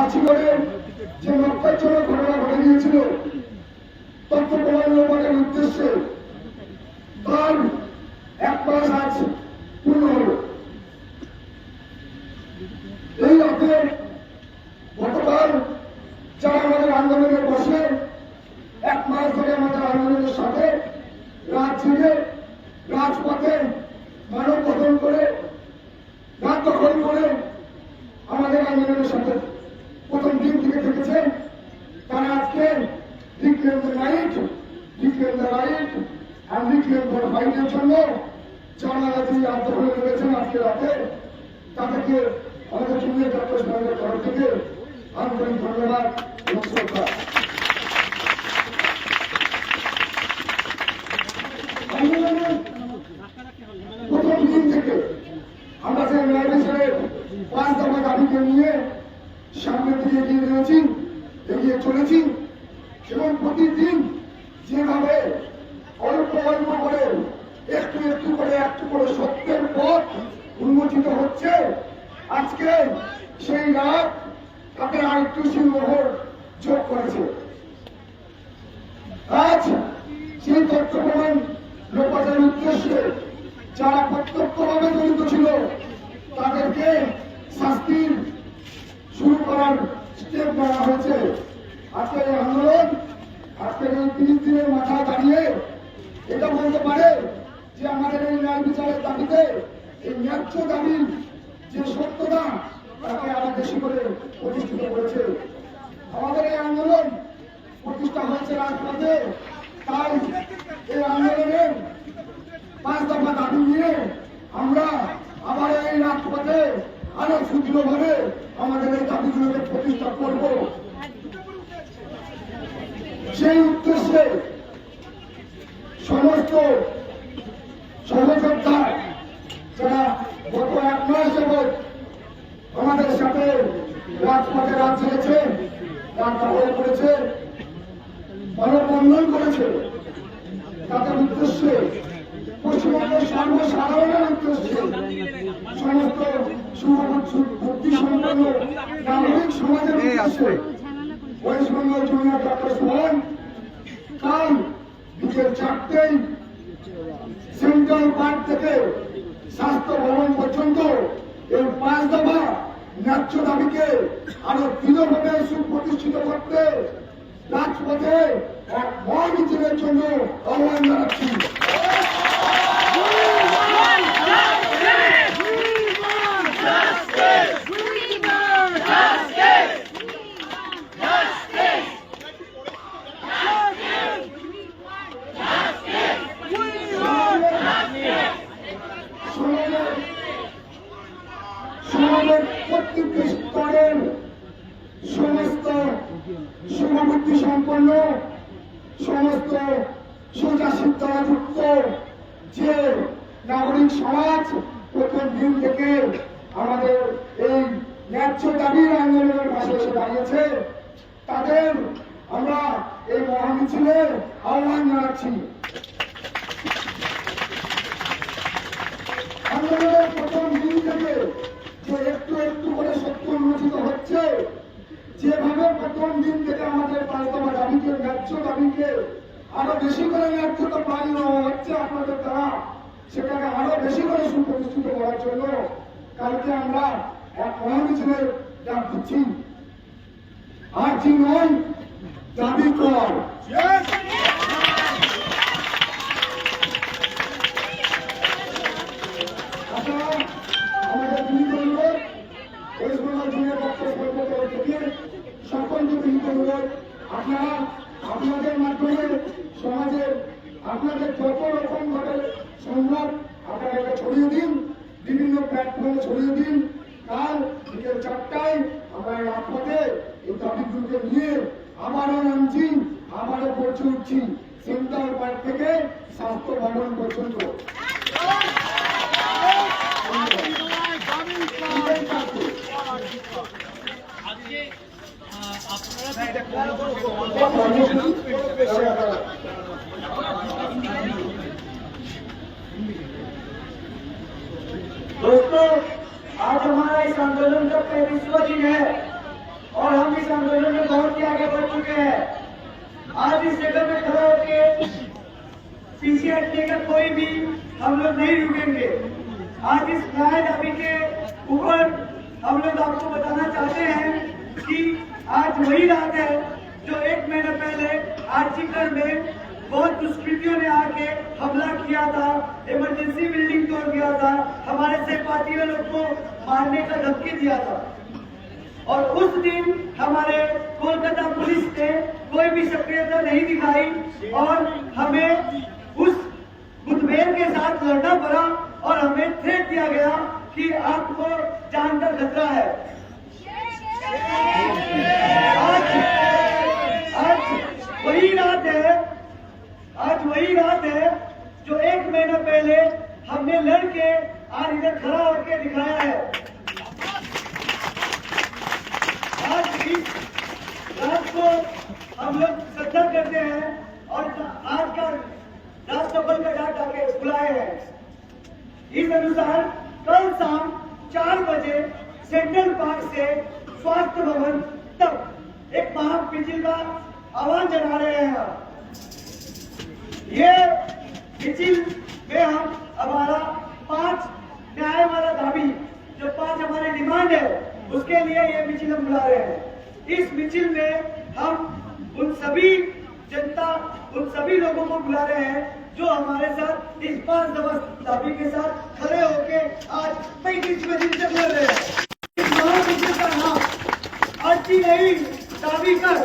আজীবনের যে মক্কাচরণ ঘটনা ঘটে গিয়েছিল তথ্য প্রমাণ লোপাটের তার এক মাস আজ পূর্ণ হল। এই অর্থে গতকাল যারা আমাদের আন্দোলনে বসে, এক মাস ধরে আমাদের আন্দোলনের সাথে রাত জেগে রাজপথে মানব বদল করে রাত দখল করে আমাদের আন্দোলনের সাথে প্রথম দিন থেকে থেকেছেন তারা আজকে reclaim the right reclaim the right R reclaim the ফাইটের জন্য যারা আজ এই আন্দোলনে রয়েছেন আজকে রাতে। তাদেরকে আমাদের জুনিয়র ডক্টর সমাজের তরফ থেকে আন্তরিক ধন্যবাদ এবং শ্রদ্ধা। প্রথম দিন থেকে আমরা যে ন্যায় পাঁচ দফা দাবিকে নিয়ে সামনের দিকে এগিয়ে রয়েছি এগিয়ে চলেছি। এবং প্রতিদিন যেভাবে একটু একটু করে একটু করে সত্যের পথ উন্মোচিত হচ্ছে। আজকে সেই রাত তাকে আরেকটু সিংহর যোগ করেছে। আজ সেই তথ্য প্রমাণ লোপাটের উদ্দেশ্যে যারা প্রত্যক্ষভাবে জড়িত ছিল, তাদেরকে শাস্তির শুরু করার স্টেপ নেওয়া হয়েছে। আজকের এই আন্দোলন আজকের এই তিরিশ দিনের মাথায় দাঁড়িয়ে এটা বলতে পারে যে আমাদের এই ন্যায় বিচারের দাবিতে, এই ন্যায্য দাবির যে সত্যতা, তাকে আরও বেশি করে প্রতিষ্ঠিত করেছে। আমাদের এই আন্দোলন প্রতিষ্ঠা হয়েছে রাজপথে। তাই এই আন্দোলনের পাঁচ দফা দাবি নিয়ে আমরা আবার এই রাজপথে আরও সুদৃঢ়ভাবে আমাদের এই দাবিগুলোকে প্রতিষ্ঠা করব। সেই উদ্দেশ্যে সমস্ত সহযোদ্ধা যারা গত এক মাস যাবৎ আমাদের সাথে রাজপথে রাত ছেড়েছে রাত দখল করেছে মানববন্ধন করেছে। তাদের উদ্দেশ্যে পশ্চিমবঙ্গের সর্বসাধারণের উদ্দেশ্যে সমস্ত বুদ্ধি সম্পন্ন নাগরিক সমাজের উদ্দেশ্যে West Bengal junior doctor Suman কাল বিকেল চারটেই সেন্ট্রাল পার্ক থেকে স্বাস্থ্য ভবন পর্যন্ত এই পাঁচ দফা ন্যায্য দাবিকে আরও দৃঢ়ভাবে সুপ্রতিষ্ঠিত করতে রাজপথে এক মহামিছিলের জন্য আহ্বান জানাচ্ছি। সমস্ত সোজা সিদ্ধাযুক্ত যে নাগরিক সমাজ প্রথম দিন থেকে আমাদের এই ন্যায্য দাবির আন্দোলনের পাশে এসে দাঁড়িয়েছে, তাদের আমরা এই মহামিছিলে আহ্বান জানাচ্ছি। আরও বেশি করে পাই নেওয়া হচ্ছে আপনাদের দ্বারা। সেটাকে আরও বেশি করে সুপ্রতিষ্ঠিত করার জন্য কালকে আমরা এক মহামিছিলের ডাক দিচ্ছি। আর নয়, দাবি কর। আপনারা আমাদের বিনীত অনুরোধ ওয়েস্ট বেঙ্গল আপনারা আপনাদের যত রকম ভাবে সম্ভব আপনারা ছড়িয়ে দিন, বিভিন্ন প্ল্যাটফর্মে ছড়িয়ে দিন। কাল বিকেল চারটায় আমরা রাজপথে এই দাবিগুলোকে নিয়ে আবারও নামছি, আবারও পৌঁছে উঠছি। সেন্ট্রাল পার্ক থেকে স্বাস্থ্য ভবন পর্যন্ত। आज पैंतीसवा दिन है और हम इस आंदोलन में बहुत ही आगे बढ़ चुके हैं। आज इस जगह में खड़ा होके पीछे हटने का कोई भी हम लोग नहीं रुकेंगे। आज इस न्याय दाबी के ऊपर हम लोग आपको बताना चाहते हैं कि आज वही रात है जो एक महीने पहले आर्चिकर में बहुत दुष्कृतियों ने आके हमला किया था इमरजेंसी बिल्डिंग तोड़ दिया था, हमारे सहपाठी लोग को मारने का धमकी दिया था। और उस दिन हमारे कोलकाता पुलिस ने कोई भी सक्रियता नहीं दिखाई और हमें उस मुठभेड़ के साथ लड़ना पड़ा और हमें थ्रेट दिया गया कि आपको जान का खतरा है। आज आज वही रात है आज वही रात है जो एक महीना पहले हमने लड़के आज इधर खड़ा होकर दिखाया है। आज इस रात को हम लोग श्रद्धा करते हैं और आज का रात सफल का डाक आके बुलाए हैं। इस अनुसार कल शाम चार बजे सेंट्रल पार्क से स्वास्थ्य भवन तक एक महा मिছিল का आह्वान जता रहे हैं। सचिव में हम हमारा पाँच न्याय वाला दाबी, जो पाँच हमारे डिमांड है, उसके लिए ये मिचिल हम बुला रहे हैं। इस मिचिल में हम उन सभी जनता, उन सभी लोगों को बुला रहे हैं, जो हमारे साथ इस पाँच दबस दाबी के साथ खड़े होके आज पैंतीस बजे से बोल रहे हैं। इस का नाम अच्छी नहीं दाबी कर